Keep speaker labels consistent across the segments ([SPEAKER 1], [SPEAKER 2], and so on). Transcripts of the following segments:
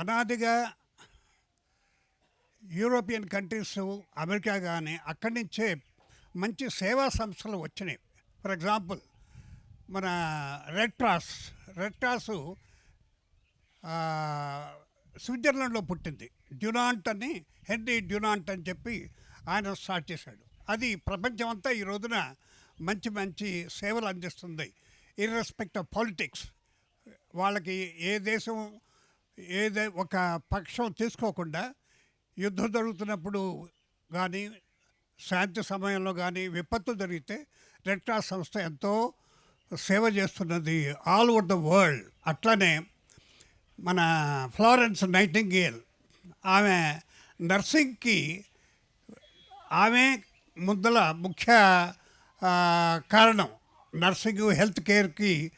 [SPEAKER 1] అనాదిగా European countries America కానీ అక్కడి నుంచే మంచి సేవా సంస్థలు వచ్చినాయి. ఫర్ ఎగ్జాంపుల్ మన రెడ్ క్రాస్ రెడ్ క్రాస్ స్విట్జర్లాండ్లో పుట్టింది. డ్యునాంట్ అని హెన్రీ డ్యునాంట్ అని చెప్పి ఆయన స్టార్ట్ చేశాడు. అది ప్రపంచం అంతా ఈ రోజున మంచి మంచి సేవలు అందిస్తుంది. Irrespective of politics. వాళ్ళకి ఏ దేశం ఏదై ఒక పక్షం తీసుకోకుండా యుద్ధం జరుగుతున్నప్పుడు కానీ శాంతి సమయంలో కానీ విపత్తు జరిగితే రెడ్ క్రాస్ సంస్థ ఎంతో సేవ చేస్తున్నది ఆల్ ఓవర్ ద వరల్డ్. అట్లనే మన ఫ్లోరెన్స్ నైటింగేల్ ఆమె నర్సింగ్కి ఆమె ముద్దల ముఖ్య కారణం నర్సింగ్ హెల్త్ కేర్కి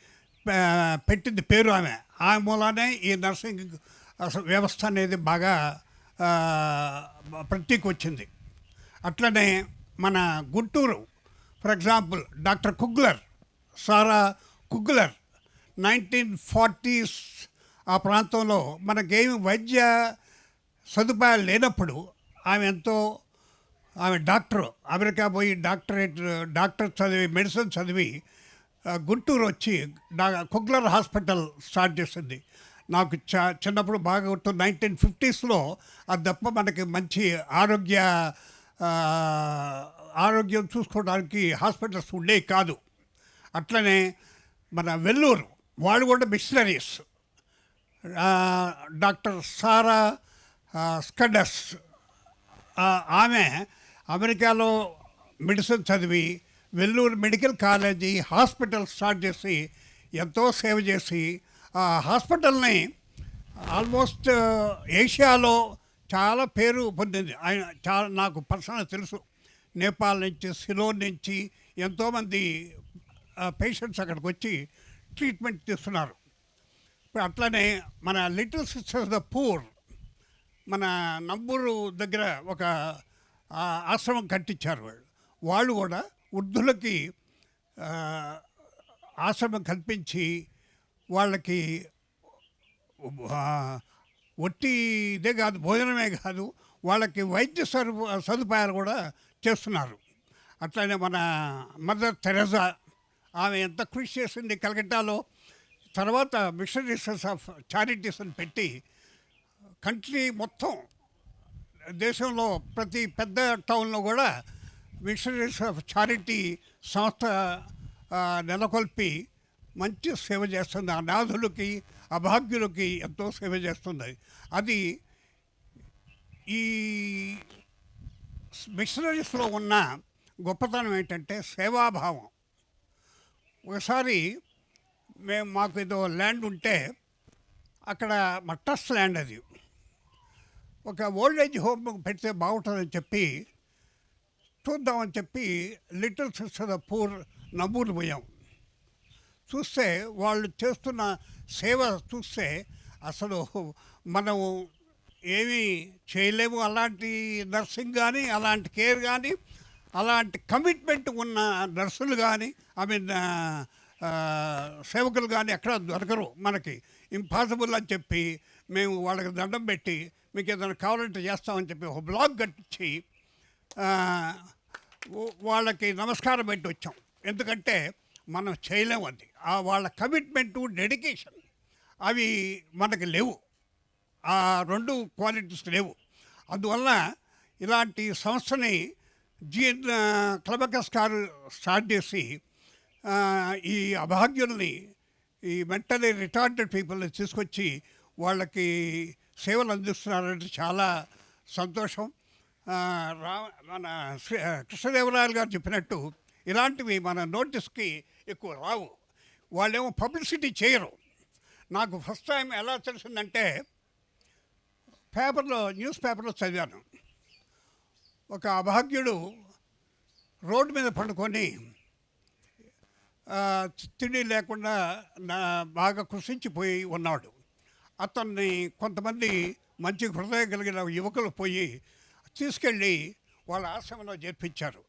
[SPEAKER 1] పెట్టింది పేరు ఆమె. ఆమె మూలానే ఈ నర్సింగ్ వ్యవస్థ అనేది బాగా ప్రత్యేక వచ్చింది. అట్లనే మన Guntur for example doctor Kugler Sarah Kugler nineteen forties ఆ ప్రాంతంలో మనకేమి వైద్య సదుపాయాలు లేనప్పుడు ఆమె ఎంతో ఆమె డాక్టర్ అమెరికా పోయి డాక్టరేట్ డాక్టర్ చదివి మెడిసిన్ చదివి గుంటూరు వచ్చి డా కుగ్లర్ హాస్పిటల్ స్టార్ట్ చేసింది. నాకు చ చిన్నప్పుడు బాగా గుర్తు నైన్టీన్ ఫిఫ్టీస్లో అది తప్ప మనకి మంచి ఆరోగ్య ఆరోగ్యం చూసుకోవడానికి హాస్పిటల్స్ ఉండేవి కాదు. అట్లనే మన వెల్లూరు వాళ్ళు కూడా మిషనరీస్. డాక్టర్ సారా స్కడస్ ఆమె అమెరికాలో మెడిసిన్ చదివి Vellore medical college hospital start చేసి ఎంతో సేవ చేసి ఆ హాస్పిటల్ని ఆల్మోస్ట్ ఏషియాలో చాలా పేరు పొందింది. ఆయన చాలా నాకు పర్సనల్ తెలుసు. నేపాల్ నుంచి సిలోన్ నుంచి ఎంతోమంది పేషెంట్స్ అక్కడికి వచ్చి ట్రీట్మెంట్ తీస్తున్నారు. ఇప్పుడు అట్లనే మన లిటిల్ సిస్టర్స్ ద పూర్ మన నంబూరు దగ్గర ఒక ఆశ్రమం కట్టించారు వాళ్ళు. వాళ్ళు కూడా వృద్ధులకి ఆశ్రమం కల్పించి వాళ్ళకి వట్టి ఇదే కాదు భోజనమే కాదు వాళ్ళకి వైద్య సదు సదుపాయాలు కూడా చేస్తున్నారు. అట్లనే మన మదర్ తెరెజా ఆమె ఎంత కృషి చేసింది కలకట్టాలో తర్వాత మిషనరీస్ ఆఫ్ చారిటీస్ అని పెట్టి కంట్రీ మొత్తం దేశంలో ప్రతి పెద్ద టౌన్లో కూడా మిషనరీస్ ఆఫ్ చారిటీ సంస్థ నెలకొల్పి మంచి సేవ చేస్తుంది. అనాథులకి అభాగ్యులకి ఎంతో సేవ చేస్తుంది. అది ఈ మిషనరీస్లో ఉన్న గొప్పతనం ఏంటంటే సేవాభావం. ఒకసారి మేము మాకు ఏదో ల్యాండ్ ఉంటే అక్కడ మా ట్రస్ట్ ల్యాండ్ అది. ఒక ఓల్డ్ ఏజ్ హోమ్ పెడితే బాగుంటుందని చెప్పి చూద్దామని చెప్పి లిటిల్ సిస్టర్ పూర్ నమూరు పోయాం. చూస్తే వాళ్ళు చేస్తున్న సేవ చూస్తే అసలు మనం ఏమీ చేయలేము. అలాంటి నర్సింగ్ కానీ అలాంటి కేర్ కానీ అలాంటి కమిట్మెంట్ ఉన్న నర్సులు కానీ ఐ మీన్ సేవకులు కానీ ఎక్కడ దొరకరు మనకి. ఇంపాసిబుల్ అని చెప్పి మేము వాళ్ళకి దండం పెట్టి మీకు ఏదైనా కావాలంటే చేస్తామని చెప్పి ఒక బ్లాగ్ కట్టించి వాళ్ళకి నమస్కారం పెట్టి వచ్చాం. ఎందుకంటే మనం చేయలేము అది. ఆ వాళ్ళ కమిట్మెంటు డెడికేషన్ అవి మనకి లేవు. ఆ రెండు క్వాలిటీస్ లేవు. అందువల్ల ఇలాంటి సంస్థని జీ క్లబకస్ గారు స్టార్ట్ చేసి ఈ అభాగ్యుల్ని ఈ మెంటలీ రిటార్డెడ్ పీపుల్ని తీసుకొచ్చి వాళ్ళకి సేవలు అందిస్తున్నారంటే చాలా సంతోషం. ఆ, రా మన శ్రీ కృష్ణదేవరాయలు గారు చెప్పినట్టు ఇలాంటివి మన నోటీస్కి ఎక్కువ రావు. వాళ్ళేమో పబ్లిసిటీ చేయరు. నాకు ఫస్ట్ టైం ఎలా తెలిసిందంటే పేపర్లో న్యూస్ పేపర్లో చదివాను. ఒక అభాగ్యుడు రోడ్డు మీద పండుకొని తిండి లేకుండా నా బాగా కృషించిపోయి ఉన్నాడు. అతన్ని కొంతమంది మంచి హృదయం కలిగిన యువకులు పోయి తీసుకెళ్ళి వాళ్ళ ఆశ్రమంలో చేర్పించారు.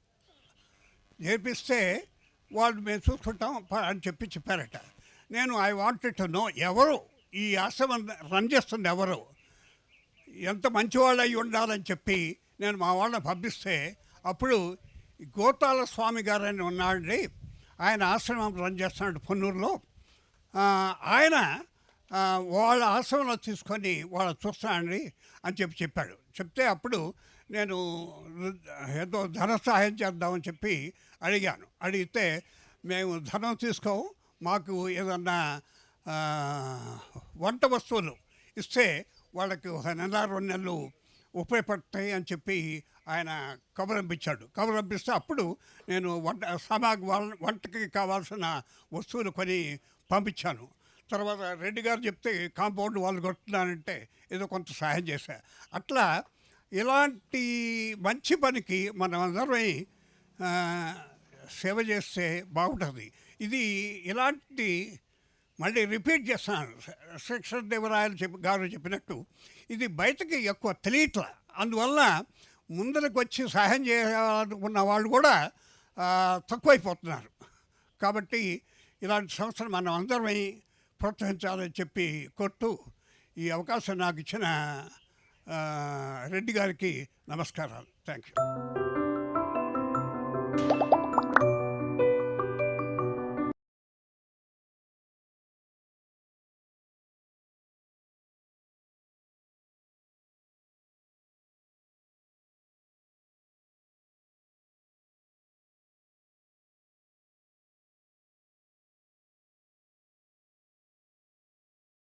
[SPEAKER 1] చేర్పిస్తే వాళ్ళు మేము చూసుకుంటాం ప- అని చెప్పి చెప్పారట. నేను ఐ వాంటెడ్ టు నో ఎవరు ఈ ఆశ్రమం రన్ చేస్తుంది ఎవరు ఎంత మంచివాళ్ళు అయి ఉండాలని చెప్పి నేను మా వాళ్ళని పంపిస్తే అప్పుడు గోతాల స్వామి గారు అని ఉన్నాడండి. ఆయన ఆశ్రమం రన్ చేస్తున్నాడు పొన్నూరులో. ఆయన వాళ్ళ ఆశ్రమంలో తీసుకొని వాళ్ళు చూస్తానండి అని చెప్పి చెప్పాడు. చెప్తే అప్పుడు నేను ఏదో ధన సహాయం చేద్దామని చెప్పి అడిగాను. అడిగితే మేము ధనం తీసుకోము మాకు ఏదన్నా వంట వస్తువులు ఇస్తే వాళ్ళకి ఒక నెల రెండు నెలలు ఉపయోగపడతాయి అని చెప్పి ఆయన కబురంపించాడు కబురంపిస్తే అప్పుడు నేను వంట సమాగ్ వంటకి కావాల్సిన వస్తువులు కొని పంపించాను. తర్వాత రెడ్డి గారు చెప్తే కాంపౌండ్ వాళ్ళు కొట్టున్నానంటే ఏదో కొంత సహాయం చేశా. అట్లా ఇలాంటి మంచి పనికి మనం అందరమై సేవ చేస్తే బాగుంటుంది. ఇది ఇలాంటి మళ్ళీ రిపీట్ చేస్తాను. శిక్షణ దేవరాయలు చెప్పి గారు చెప్పినట్టు ఇది బయటకి ఎక్కువ తెలియట్ల. అందువల్ల ముందరకు వచ్చి సహాయం చేయాలనుకున్న వాళ్ళు కూడా తక్కువైపోతున్నారు. కాబట్టి ఇలాంటి సంస్థలు మనం అందరమై ప్రోత్సహించాలని చెప్పి కొట్టు ఈ అవకాశం నాకు ఇచ్చిన రెడ్డి గారికి నమస్కారాలు. Thank you